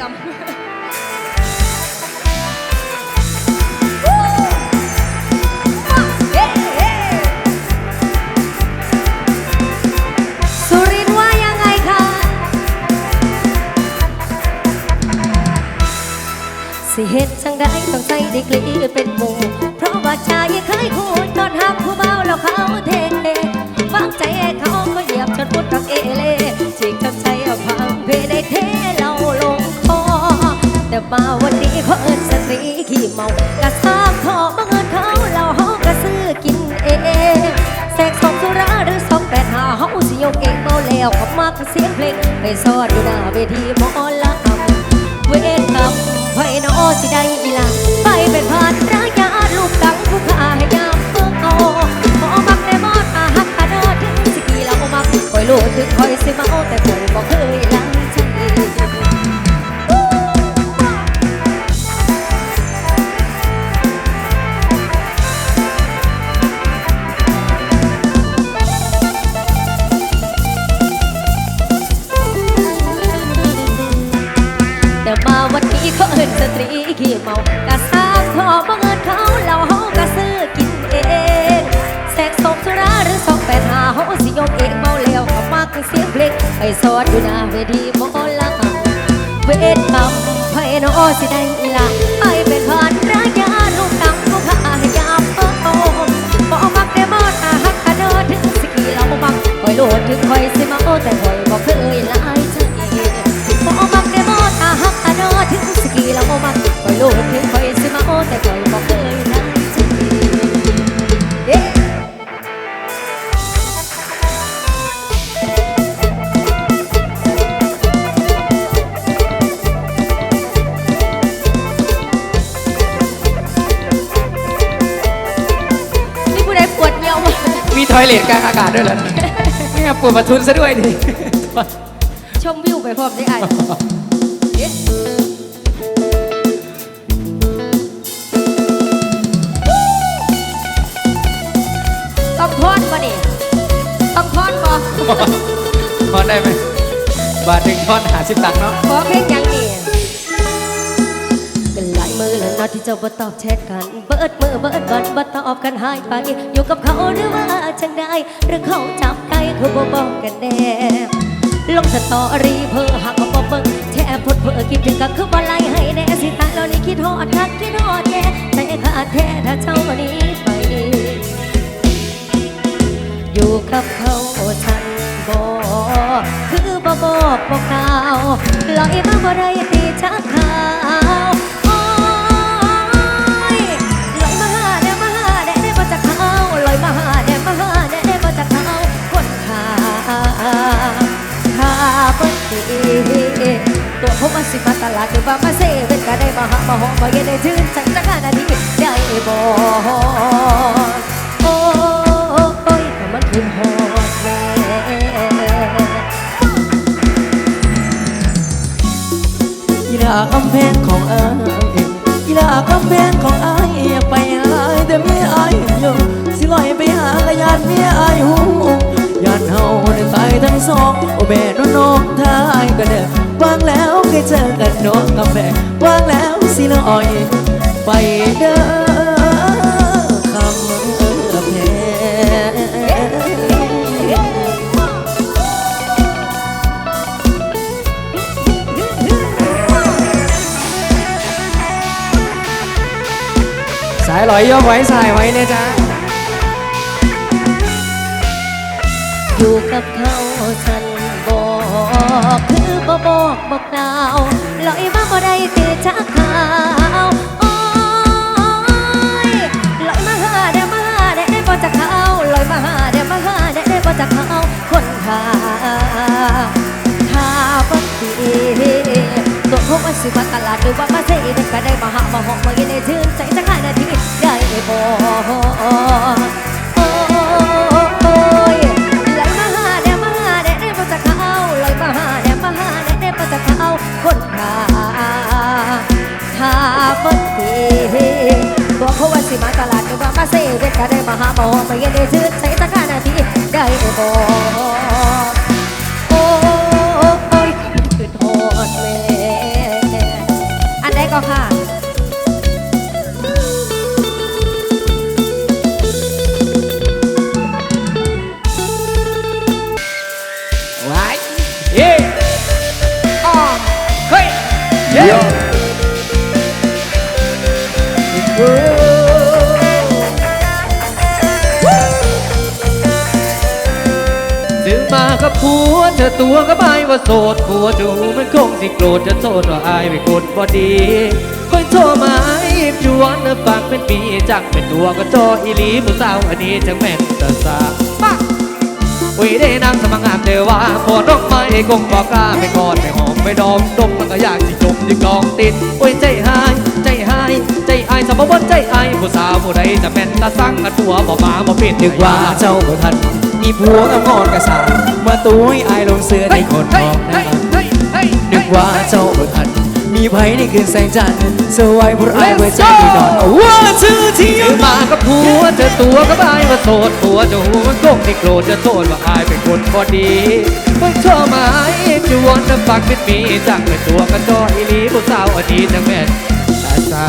กรรมสุรินทร์ว่ายังไงคะ สิเฮ็ดจังได้ต้องใส่ดีกรีเป็นหมูเพราะว่าชายเคยคูด มากระซากทอบังเอิญเขาเราห้องกระซื้อกินเองแสกสองสุราหรือสองแปดหาห้องสิยกเองเมาแล้วก็มักเสียงเพลงไปซอดอยู่หน้าเวทีหมอลำเวทกรรมไว้นอสิได้อีหลาไปเป็นผ่านรายาลูกตังผู้ขาให้ เลทกลางอากาศด้วยเหรอไม่งั้นปวดประทุนซะด้วยดิชมวิวไปพร้อมได้ไอ้เอ๊ะต้องทอนปะนี่ต้องทอนปะทอนได้ไหมบาทหนึ่งทอนหาสิบตังค์เนาะขอเพลงยัง ที่เจ้าบ่ตอบแชทกัน เบิดมือเบิดวันบ่ตอบกันหายไป อยู่กับเขาหรือว่าจังได้หรือเขาจับไกลคือบ่บอกกันแน่ลงสตอรี่เพื่อหักมาเบิ่งแช่พดเพื่อคิดถึงก็คือบ่ไล่ให้แน่สิตายแล้วนี่คิดฮอดคักคิดฮอดแน่แต่ขาดแท้ถ้าเจ้าหนี้ไปอยู่กับเขาฉันบ่คือบ่บอกบอกล่าวลอยมาบ่ได้ตีชักขาว ตัวผมมาสิมาตลาดหรือว่ามาเซเว่นก็ได้มาหามาหอมมาเย็นได้ชื่นใจจักหานาทีได้บ่โอ้ยแต่มันคือฮอดแน่กีฬากำแพงของอายกีฬากำแพงของอายอไปหายแต่เมียอายอยู่สิลอย สองโอแม่น้องน้องทายก็เด้อวางแล้วเคยเจอกันน้องกำแพงวางแล้วสิลอย ไปเด้อคำแพงสายลอยย่อไว้สายไว้เลยจ้าอยู่กับเขา บอกคือบ่บอกบอกดาวลอยมาบ่ได้ตีชักขาวโอ้ยลอยมาหาเด้มาหาเด้ได้บ่จะเข้าลอยมาหาเด้มาหาเด้ได้บ่จะเข้าคนขาขาบ่ดีตัวพวกมันสิว่าตลาดหรือว่ามาเซ่เด็กก็ได้มาหามาหองมาเย็นได้ชื่นใจจักห้านาทีได้บ่ สิมาตลาดหรือว่ามาเซเด็กก็ได้มาหาหมอมาเย็นได้ชื่นใจสักห้านาทีได้บ่ กับผัวเธอตัวก็ไม่ว่าโสดผัวดูมันคงสิโกรธจะโทษว่าอายไปกดบ่ดีคอยโทรมาอีบชวนเธอฟังเป็นปีจังเป็นตัวก็โจอีลีผู้สาวอันนี้จังแม่นตาสามาอุ้ยได้นางสมังงามเดอว่าพอดอกไม้คงบอกกล้าไปกอดไปหอมไปดองดมมันก็อยากสิจมยิงกองติดอุ้ยใจหายใจายใจอายสมบูรณ์ใจอายผู้สาวผู้ใดจะแม่นตาสั่งกันตัวบ่มาบ่เป็นนึกว่าเจ้าบ่ทันมีผัวกับงอนกระสานมาตัวให้อายลงเสือในคนมองหน้าเฮ้ยเฮ้ยนึกว่าเจ้าบ่ทันมีไผในคืนแสงจันทร์สวยเพราะอายไว้ใจที่นอนว่าเธอที่ถือมากับผัวเธอตัวก็บายว่าโสดผัวจะหูมันคงที่โกรธจะโทษว่าอายเป็นคนบ่ดี เพิ่งโทรมาเองจวนน้ำฟักเป็มีจังเป็นตัวกันก็อีลีผู้สาวอดีตจังแม่นตาตา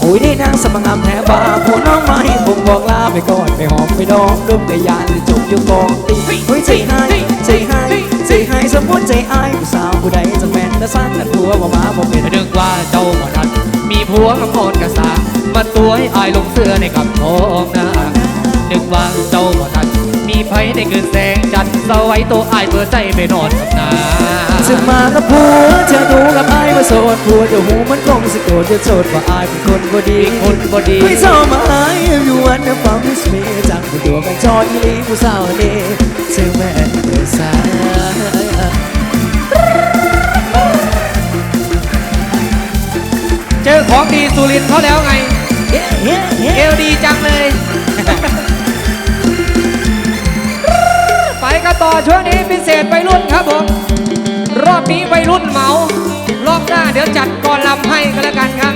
โอ้ยได้นางสมังงามแท้บ้าผัวน้องไม่ผมบอกลาไปก่อนไม่หอมไม่ดองดุมแต่ยานจบอยู่กองตีเฮ้ยใจให้ใจใสมบูรณ์ใจอายผู้สาวผู้ใดจะแม่นแต่สร้างกันผัวบ่มาบ่เป็นนึกว่าเจ้าบ่นั้นมีผัวกับคนกระสามาตัวให้อายลงเสื้อในกับทองนานึกว่าเจ้าบ่นั้นมีไผในเกินแสงจันทร์สวัยตัวอายเปิดใจไปนอนกับนาจะมากับผัวเธอดูกับอายมาโสดผัวจะหูมันคงสิโกรธจะโสดว่าอายเป็นคนบ่ดีมีคนบ่ดีไม่ชอบมาอายอยู่วันนั้นฟังมิสเมจังเป็นตัวกันจอยอีหลีผู้สาวนี่ซึ่ สุรินทร์เขาแล้วไง เอวดีจังเลย ไปกันต่อช่วงนี้พิเศษไปรุ่นครับผม รอบนี้ไปรุ่นเหมา รอบหน้าเดี๋ยวจัดก่อนลำให้กันแล้วกันครับ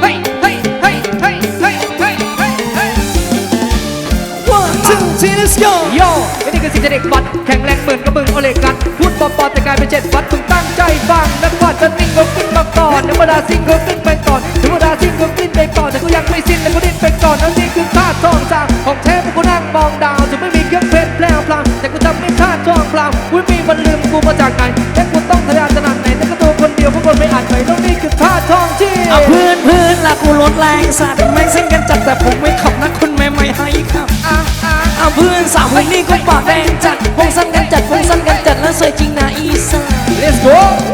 เฮ้ยเฮ้ยเฮ้ยเฮ้ยเฮ้ยเฮ้ยเฮ้ยเฮ้ย One two three let's go โย่นี่คือสิ่งเด็กบัดแข็งแรงเหมือนกับมึงเอเล็กกันพูดปอๆแต่กลายเป็นเจ็ดบัดมึงตั้งใจฟังนะ งก็ขึ้นมาก่อนธรรมดาสิ่งก็ขึ้นไปก่อนธรรมดาสิ่งก็ขึ้นไปก่อนแต่ก็ยังไม่สิ้นแต่ก็ดิ้นไปก่อนนั่นนี่คือท่าทองจางของแท้พวกกูนั่งมองดาวจะไม่มีเครื่องเพชรแปลวพลางแต่กูจำไม่ท่าทองพลางกูไม่มีวันลืมกูมาจากไหนแต่กูต้องทะยานขนาดไหนแต่ก็ตัวคนเดียวพวกคนไม่อาจไปต้องนี่คือท่าทองที่เอาเพื่อนเพื่อนละกูลดแรงสัตว์ไม่เส้นกันจัดแต่ผมไม่ขับนะคุณแม่ไม่ให้ครับอะอะเอาเพื่อนสาวคนนี้ก็ปากแดงจัดพงสั้นกันจัดพงสั้นกันจัดแล้วสวยจริงนะอีสาน Let's go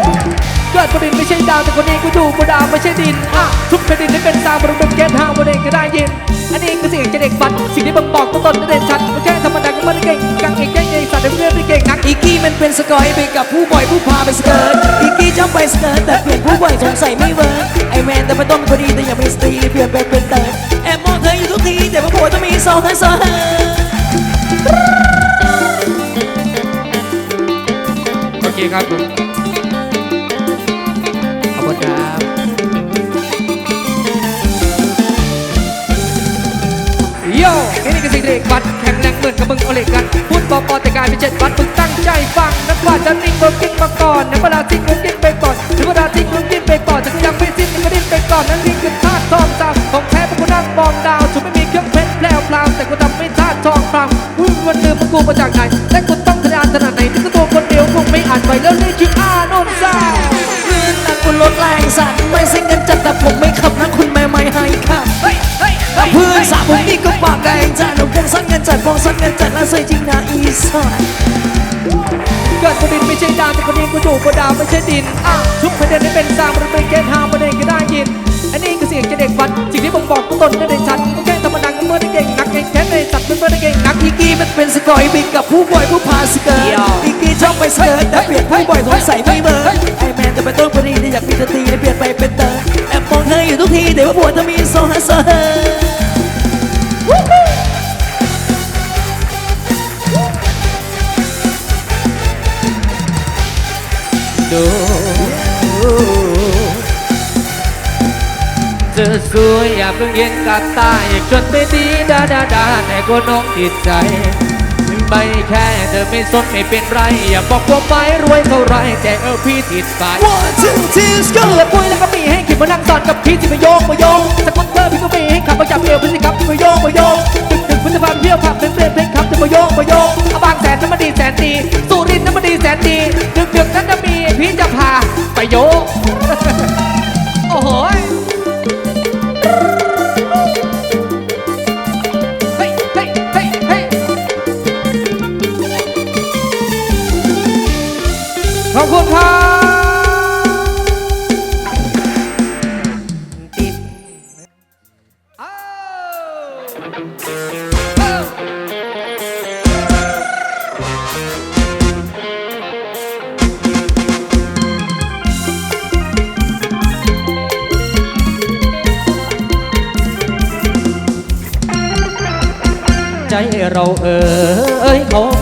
เกิดบนดินไม่ใช่ดาวแต่คนนี้กูดูบนดาวไม่ใช่ดินอะทุกแผ่นดินที่เป็นซาวบนเป็นแก๊สห้างบนเองก็ได้ยิน อันนี้คือสียงจากเด็กบัดสิ่งที่บ่งบอกตัวตนได้เด่นชัดไม่ใช่ธรรมดาก็ไม่ได้เก่งกังเอกแก่งเองสัตว์เพื่อนไม่เก่งนักอีกกี้มันเป็นสกอยไปกับผู้บ่อยผู้พาไปสเกิร์ตอีกกี้จำไปสเกิร์ตแต่เปลี่ยนผู้บ่อยสงสัยไม่เวิร์กไอแมนแต่ไม่ต้องเป็นคนดีแต่อย่าเป็นสตรีเปลี่ยนเป็นเป็นเติร์ดแอบมองเธออยู่ทุกทีแต่ว่าผัวต้องมีสองให้งสองโอเคครับ เลขวัดแข็งแรงเหมือนกับมึงเอาเลกันพูดปอปอแต่กายเป็นเจ็ดวัดมึงตั้งใจฟังนักวาดจะนิ่งก็กิ้งมาก่อนนะเวา คนนี้กูอยู่บนดาวไม่ใช่ดินอะทุกประเด็นที่เป็นซาวมันเป็นแก๊สห้างประเด็นก็ได้ยิน อันนี้คือเสียงจากเด็กวัดสิ่งที่บ่งบอกตัวตนได้ในชัดกูแค่ธรรมดาก็เมื่อได้เก่งนักเก่งแค่ในสัตว์เมื่อได้เก่งนักอีกกี้มันเป็นสกอยไปกับผู้บ่อยผู้พาสเกิร์ตอีกกี้ชอบไปสเกิร์ตแต่เปลี่ยนผู้บ่อยสงสัยไม่เบิร์ดไอแมนแต่ไม่ต้องคนดีแต่อยากมีสตรีเปลี่ยนไปเป็นเติร์ดแอบมองเธออยู่ทุกทีเดี๋ยวว่าผัวจะมีโซฮาโซเฮ เธอสวยอย่าเพิ่งเห็นกับตาอยากจนไม่ดีดาดาดาแต่ก็น้องติดใจใบแค่เธอไม่สนไม่เป็นไร อย่าบอกว่าไม่รวยเท่าไรแต่เออพี่ติดสาย One two three let's ก็ go เลือปุ้ยแล้วก็มีให้ขิดมานั่งสอนกับพี่ที่มาโยงมาโยงสกุตเตอพี่ก็มีให้ขับมาจับเอวพฤติกรรมที่มาโยงมาโยงดึกดึกพฤติกรรมเที่ยวผับเป็นเพลงเพลงขับจะมาโยงมาโยงอาบางแสนน้ำมันดีแสนดีสุรินทร์น้ำมันดีแสนดีดึกดึกนั้นจะมีพี่จะพาไปโยงโอ้โห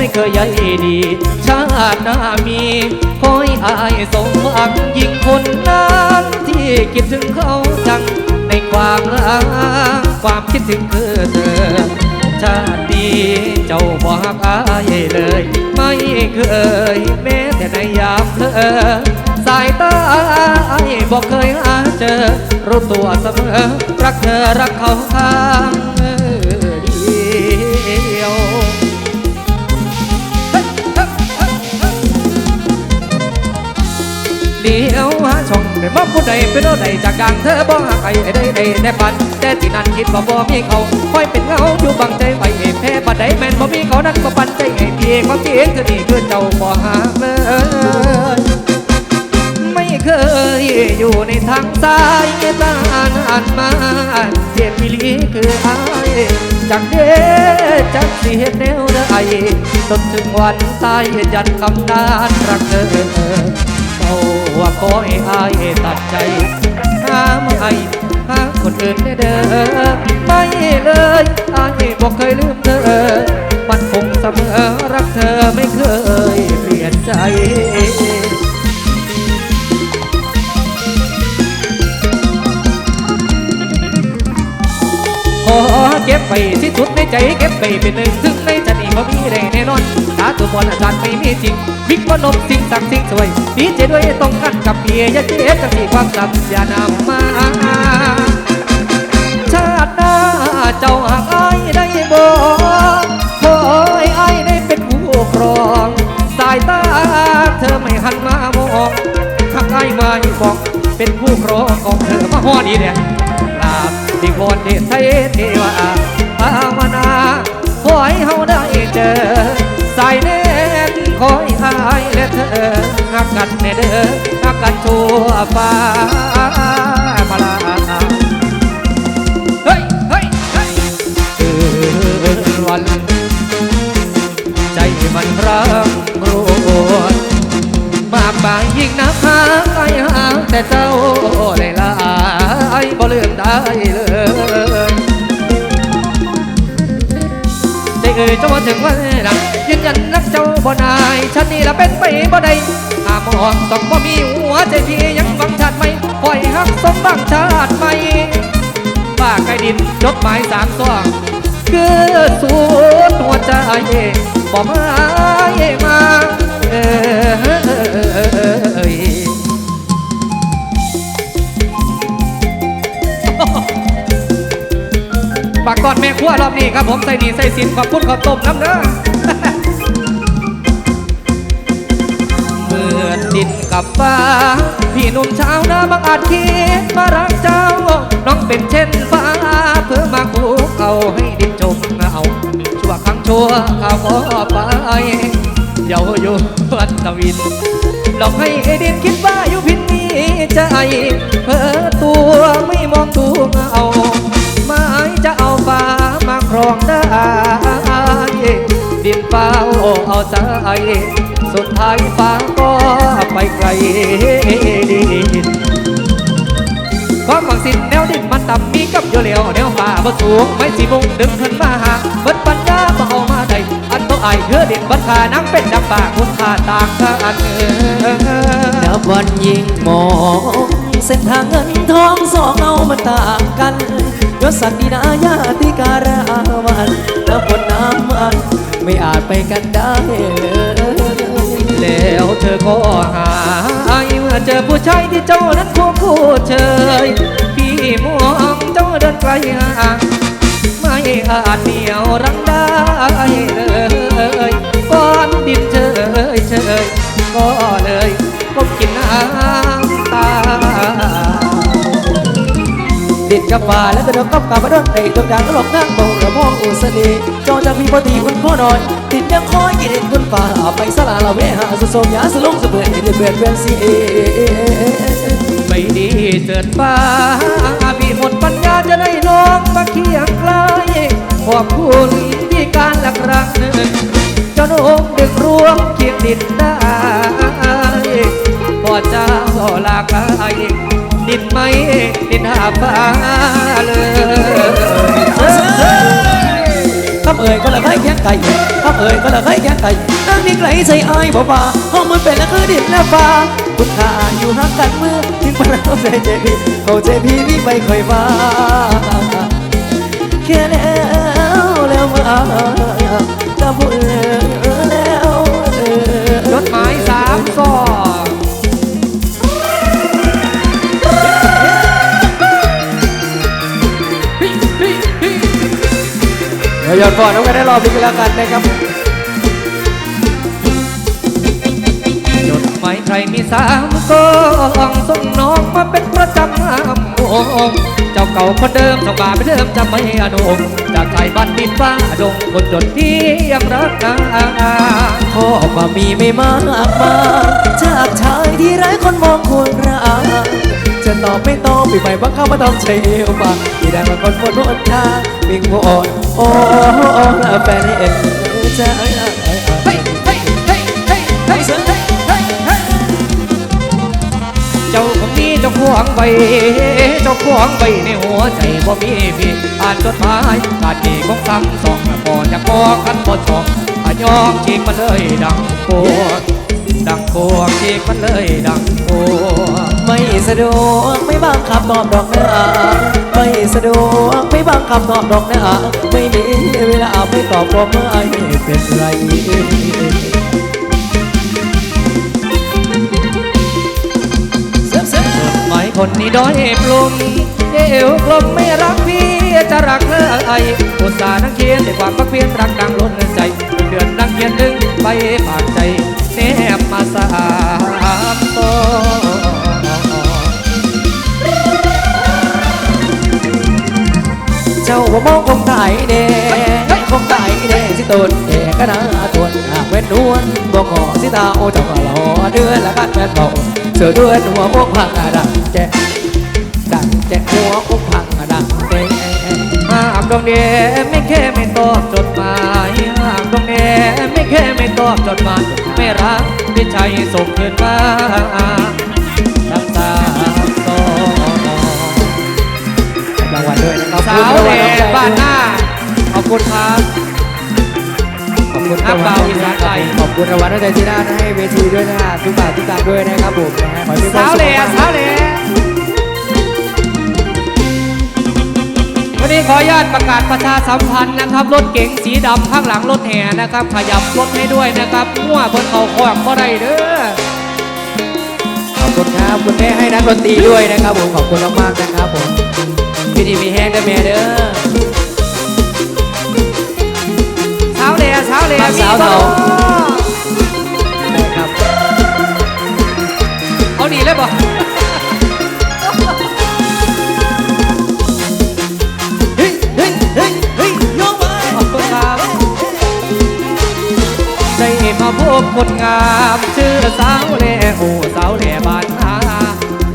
ไม่เคยใยดี ชาติหน้ามีคอยอายสมหวังยิ่งคนนั้นที่คิดถึงเขาจังในความรักความคิดถึงคือเธอ ชาตินี้เจ้าบ่ฮักอายเลย ไม่เคยแม้แต่ในยามเธอสายตาอายบอกเคยหาเจอ รู้ตัวเสมอ รักเธอรักเขาข้าง ไม่มองผู้ใดเป็นโนใดจากกลางเธอบ่หาใครให้ได้ได้แน่ปันแต่ที่นั่นคิดว่าบ่มีเขาคอยเป็นเงาอยู่บังใจไว้ให้แพ้บัดใดแม่นบ่มีเขานั้นบ่ปันใจให้พี่ความจริงคือนี่คือเจ้าบ่หาเลยไม่เคยอยู่ในทางซ้ายตานอ่านมาเจ็บมิลีคืออายจากเด้จากเหตุแนวใดจนถึงวันตายยันคำนานรักเธอาว่าขอให้อายตัดใจหาไม่หาคนอื่นได้เด้อไม่เลยอายบอกเคยลืมเธอมันคงเสมอรักเธอไม่เคยเปลี่ยนใจขอเก็บไปที่สุดในใจเก็บไปเป็นหนึ่งซึ่งในใจ บ่มีได้แน่นอนสาธุบนอาจารย์ไม่มีจริงวิกมนมสิ่งศักดิ์สิ่งสวยดีเจด้วยต้องกันกับเพียยาเจ็บจะมีความสับอย่านำมาชาติหน้าเจ้าหากอายได้บอกขอให้อายได้เป็นผู้ครอง สายตาเธอไม่หันมามองหากอายมาบอกเป็นผู้ครองของเธอมาฮอดีเนี่ยกราบที่โคนเทศไทยเทวาภาวนา อให้เฮาได้เจอ สายแน่นขอให้อายและเธอหักกันแน่เด้อหักกันทั่วฟ้ามาลาเฮ้ยเฮ้ยเฮ้ยคืนวัน ใจมันรักรวนมากมายยิ่งนับหาไอ้หาแต่เจ้าได้ลายบ่ลืมได้เลย เอ่ยเจ้ามาถึงวันนั้นยืนยันรักเจ้าบ่นายฉันนี่ละเป็นไปบ่ได้หามองต้องบ่มีหัวใจพี่ยังหวังชาติไหมปล่อยหักสมบังชาติไหมป้าไก่ดินจดหมายสามตัวคือสูดหัวใจบอกมามาเอ้ย ปากกอนแม่ครัวรอบนี้ครับผมใส่หนีใส่สินขอบคุณขอบต้มน้ำเด้อเมื่อดินกับฟ้า พี่หนุ่มชาวนาบางอาจคิดมารักเจ้า น้องเป็นเช่นฟ้า เพื่อมาคูเขาให้ดินจมเอาชั่วครั้งชั่วข้าวขอไปเยาอยู่วันตะวินหลอกให้เอดินคิดว่าอยู่พินนี้ใจเพ้อตัวไม่มองดูเอา องได้ดินฟ้าเอาใจสุดท้ายฟ้าก็ไปไกลดินความหวังสิ้นแนวดินมันต่ำมีกับโยเหลียวแนวฟ้าบ่สูงไม่สิมุงดึงขึ้นมาหาเบิดปัญญาบ่เอามาได้อันต้องอายเพื่อดินบัดขานังเป็นดังปากคุณค่าต่างกันเออนับวันยิ่งมองเส้นทางเงินทองสองเอามันต่างกัน ยศศักดินาญาติการาวันน้ำฝนน้ำมันไม่อาจไปกันได้เลยแล้วเธอก็หายเมื่อเจอผู้ชายที่เจ้านั้นควงคู่เชยพี่มองเจ้าเดินไกลห่างไม่อาจเหนียวรังได้เลยก้อนดินเฉยเฉยก็เลยก้มกินน้ำตา ดินกับฟ้าและกระดกกับกาบดอนเตะตรงกลางก็หลบนั่งมองระมองอุสนีจอจากพี่พอดีคุณพ่อนอนดินยังคอยกินคุณฟ้าไปสลาละเวหาสุสมยาสลงสะเบือนดินเบือเบือนสีไม่ดีเกิดฟ้าพี่หมดปัญญาจะได้น้องมาเคียงใกลขอบคุณที่การละครั้งหนึ่งจะโน้มดึกรวมเคียงดินได้พอเจ้าลากาย ดินไหมดินหาฟ้าเลยข้าเอ่ยก็ละไข่แข็งไก่ข้าเอ่ยก็ละไข่แข็งไก่นั่งนี่ไกลใจอายบ่บ่าห้องมันเป็นและคือดินและฟ้าคุณค่าอยู่ห่างกันเมื่อถึงพระเราใจเจพีเขาใจพีนี่ไม่ค่อยว่าแค่แล้วแล้วมาจะพูดแล้วเออจดหมายสามซอง ยวหยอดก่อนน้องกันได้รอบนี้กันแล้วกันนะครับจดหมายใครมีสามซองส่งน้องมาเป็นประจำห้ามโองเจ้าเก่าคนเดิมเจ้าบ่าไม่เดิมจะไม่อนุงจากชายบ้านดินฟ้าดงคนจนที่ยังรักนาข้อความมีไม่มากมายจากชายที่ไร้คนมองควรรักจะตอบไม่ตอบปีใหม่บังคับมาต้องใช้เอวปากที่ได้มาคนบนรถทางวิ่งวอน โอ้แฟนเอ็นจะเฮ้ยเฮ้ยเฮ้ยเฮ้ยเฮ้ยเฮ้ยเฮ้ยเจ้าของนี้เจ้าขวางใบเจ้าขวางใบในหัวใจบ่มีพี่อ่านจดหมายขาดที่ของคงสองพ่อนจะบอกันบ่อบอะยองจริมาเลยดังโก ดังโกจีกมันเลยดังโกไม่สะดวกไม่บังคับตอบดอกนะไม่สะดวกไม่บังคับตอบดอกนะไม่มีเวลาไม่ตอบก็ไม่เป็นไรหมคนนี้ด้อยปลุมเอวกลมไม่รักพี่จะรักเธอไออุตส่าห์นั่งเขียนด้วยความพักเพียรรักดังล้นใจามองคงตายแน่คงตายแน่สิตนแก่ก็น่าทวนหากเว้นนวลบอกขอสิตาโอเจ้าก็รอเดือนละกันแม่นเบาเสือเดือนหัวพวกพังดังแจ๊ดังแจ๊หัวพวกพังดังเต้หากดวงเดไม่แค่ไม่ตอบจดหมายห้ากดวงเดไม่แค่ไม่ตอบจดหมายไม่รักพี่ชัยส่งคืนมาน้ำตาตอรางวัลด้วยนะครับสาวแหล่บ้านหน้า ขอบคุณครับขอบคุณอัพเบาอีสานไทยขอบคุณรางวัลน้ำใจที่น่าให้เวทีด้วยนะฮะทุกบาททุกตังค์ด้วยนะครับผมนะฮะขอให้มีควสามวสุขเหล่มากๆ สาวเหล่วันนี้ขออนุญาตประกาศประชาสัมพันธ์นะครับ รถเก๋งสีดำข้างหลังรถแห่นะครับ ขยับรถให้ด้วยนะครับมั่วบนเขาขวางก็ได้เด้อ ขอบคุณครับคุณแม่ให้นักดนตรีด้วยนะครับผมขอบคุณมากๆนะครับผมพี่ดีมีแห้งด้วยแม่เด้อ เหล่สาวเหล่ครับสาวเฒ่ามีบ่นะครับเอาดีเลยบ่เฮ้ยเฮ้ยเฮ้ยเฮ้ยยกมาขอบคุณครับได้มาพบคนงามชื่อสาวเหล่โอ้สาวเหล่บ้านนา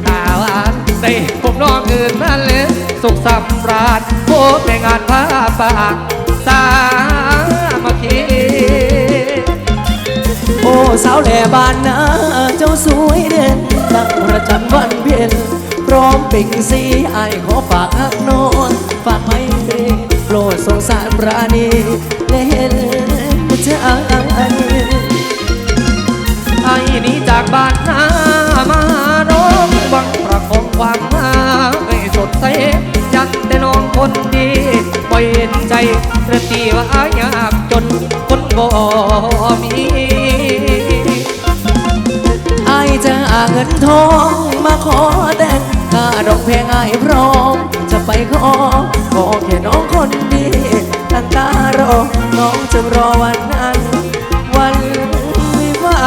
ตาหวานได้ผมน้องอื่นนั่นเลยสุขสำราญพบในงานผ้าป่าสา สาวแหล่บ้านนาเจ้าสวยเด่นดังประจันวันเพ็ญพร้อมเป่งสีไอขอฝากฮักนอนฝากไม่ตรีโปรดสงสารปราณีและเห็นใจไอ้นี้จากบ้านนามาหาน้องหวังประคองความหาให้สดใสยันแต่น้องคนดีปล่อยเห็นใจเรตีว่าอยากจนคนบ่มี จะอาเงินทองมาขอแต่งค่าดอกแพงไอ้พร้อม จะไปขอ ขอแค่น้องคนดีตั้งตารอ น้องจะรอวันนั้น วันวิวา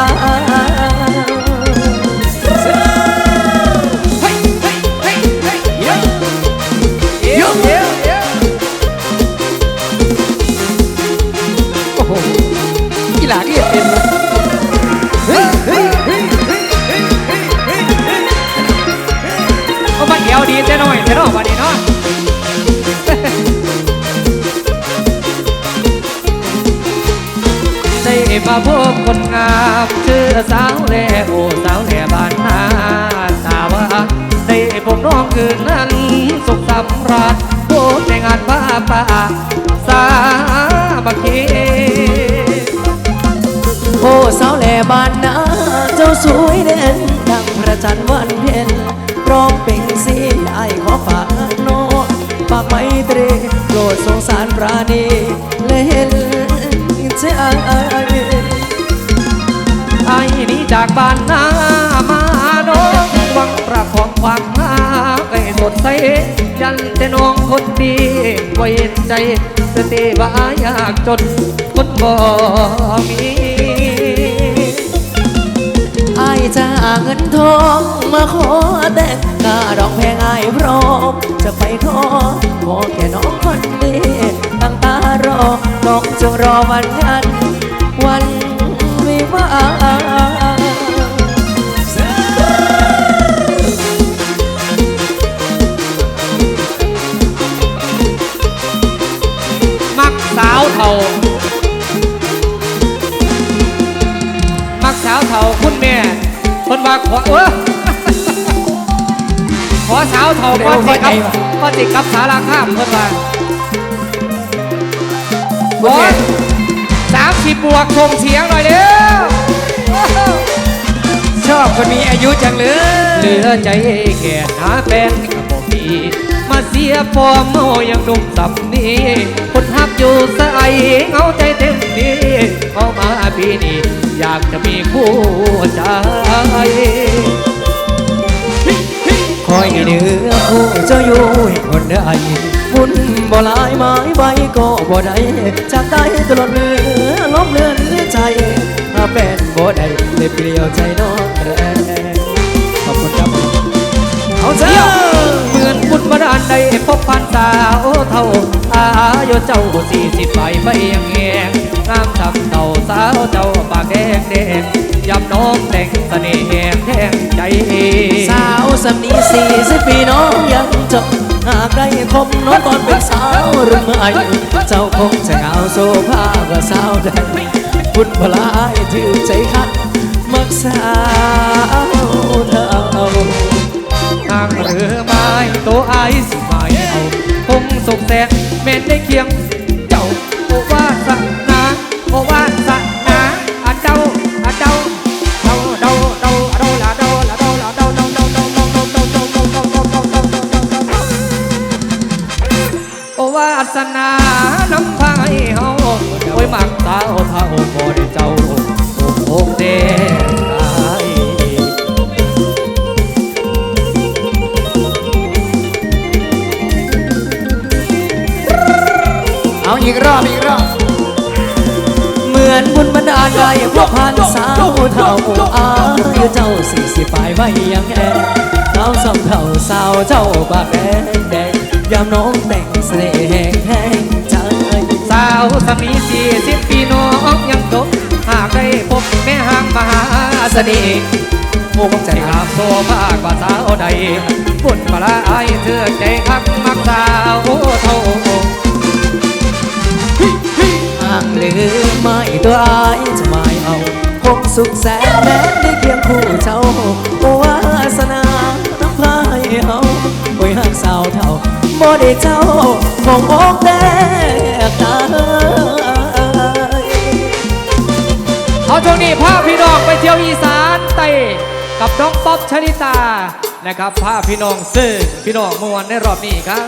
สาบักคีโอ้สาวแหล่บ้านนาเจ้าสวยเด่นดังพระจันทร์วันเพ็ญร้องเป่งสีไอขอฝากโนฝากไมตรีโปรดสงสารปราณีและเห็นใจไอ้นี่จากบ้านนามาโนหวังประคองความงามให้สดใสยันแต่น้องคนดี ไว้ใจสติว่าอยากจนคนบ่มีไอายจะเงินทองมาขอแต่งกาดอกแพงไอายพร้อมจะไปขอขอแค่น้องคนดีตั้งตารอน้องจงรอวันนั้นวันวิวาาวเท่ามักสาวเท่าคุณแม่คนว่าขอเออขอสาวเท่าก็สิกับก็สิกับสาราข้ามเพิ่นว่าขอสามสิบบวกส่งเสียงหน่อยเด้อชอบคนมีอายุจังเลยเหลือใจแก่หาแฟนกับบ่มีมาเสียฟอร์มเมายังหนุ่มสับนี้ คนหักอยู่ใส่เงาใจเต็มที่เอามาปีนี้อยากจะมีคู่ใจคอยเดือคู่เจ้าอยู่คนใดบุญบ่หลายไม้ใบก็บ่ได้จากใต้ตลอดเรือล้มเลือนใจถ้าเป็นบ่ได้เลยเปลี่ยวใจน้องแรงขอบคุณครับเอาเถเนบุญบาดาลได้พบพันสาวเท่าอายุเจ้าสี่สิบไปไปยังแงงามทำเท่าสาวเจ้าปากแดงแดงยำน้องแต่งเสน่ห์แหงแทงใจสาวสำนีสี่สิบปีน้องยังจบหากได้คมน้องก่อนเป็นสาวรุ่นใหม่เจ้าคงจะเอาโซภากว่าสาวใดพุทธพลายถือใจคักมักสาวเท่าทางเรือไม้ตัวไอสิไม่เอาคงสุกแสนแม่นได้เคียง เจ้าโอวาสนาโอวาสน รอบอีกรอบเหมือนบุญบันดาลได้พวกพันสาวเท่าอาเจ้าสี่สิบปลายไว้ยังแอเท้าสองเท่าสาวเจ้าปากแดงแดงยามน้องแต่งเสน่ห์แห้งแห้งใจสาวสมีสี่สิบปีน้องยังจบหากได้พบแม่หางมหาเสน่ห์มุกใจงามโซภากว่าสาวใดบุญมาลาไอายเธอใจคักมักสาวเท่า ห่างหรือไม่ตัวอายจะไม่เอาคงสุขแสนแม้ได้เคียงคู่เจ้าวาสนาน้ำพายเอาโอ้ยหักสาวเท่าบ่ได้เจ้าคงอกแตกตายเอาช่วงนี้พาพี่น้องไปเที่ยวอีสานไต่กับน้องป๊อบชนิตานะครับพาพี่น้องซื้อพี่น้องเมื่อวันในรอบนี้ครับ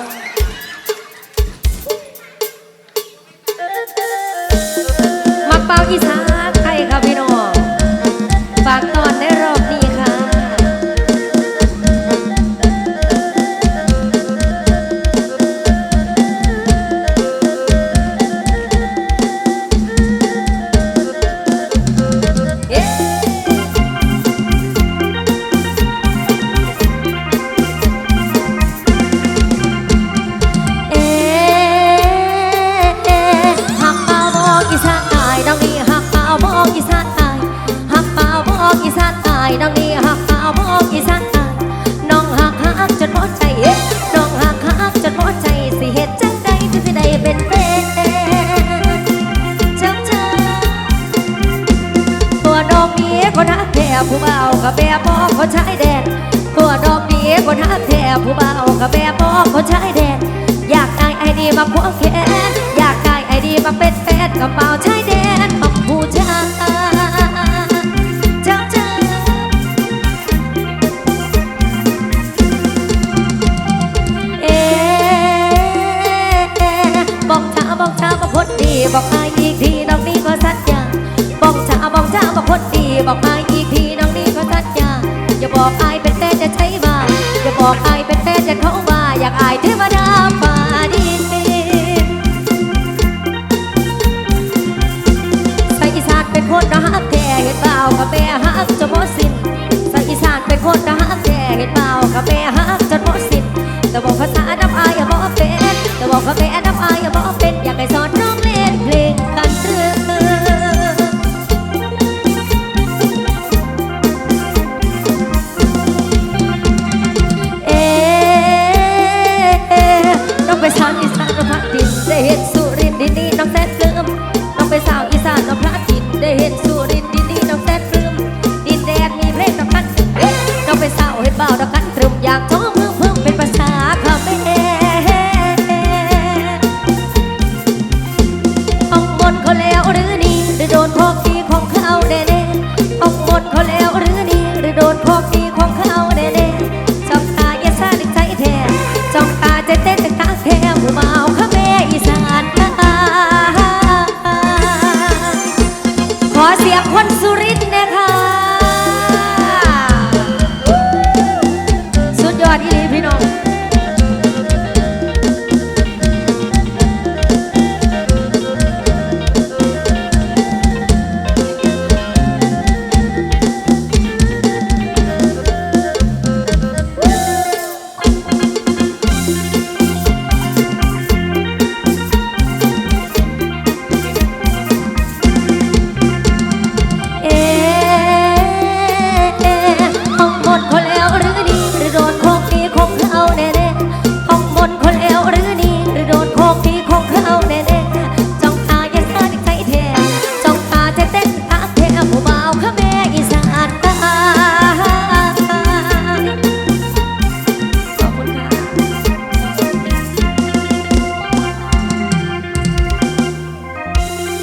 一擦 ท้ผู้เบากับแม่บอกเขาใช้แดดตัวดอกดีคนหากแท้ผู้เบากับแม่บอกเขาใช้แดดอยากได้ไอดีมาพวงแขนอยากได้ไอดีมาเป็นแฟนกับเบาใช้ คนก็หักแท้เห็นเปล่าก็แม่หักจนหมดสิทธิ์แต่บอกภาษาน้ำอาย่าบอกเป็นแต่บอกก็เฟน María.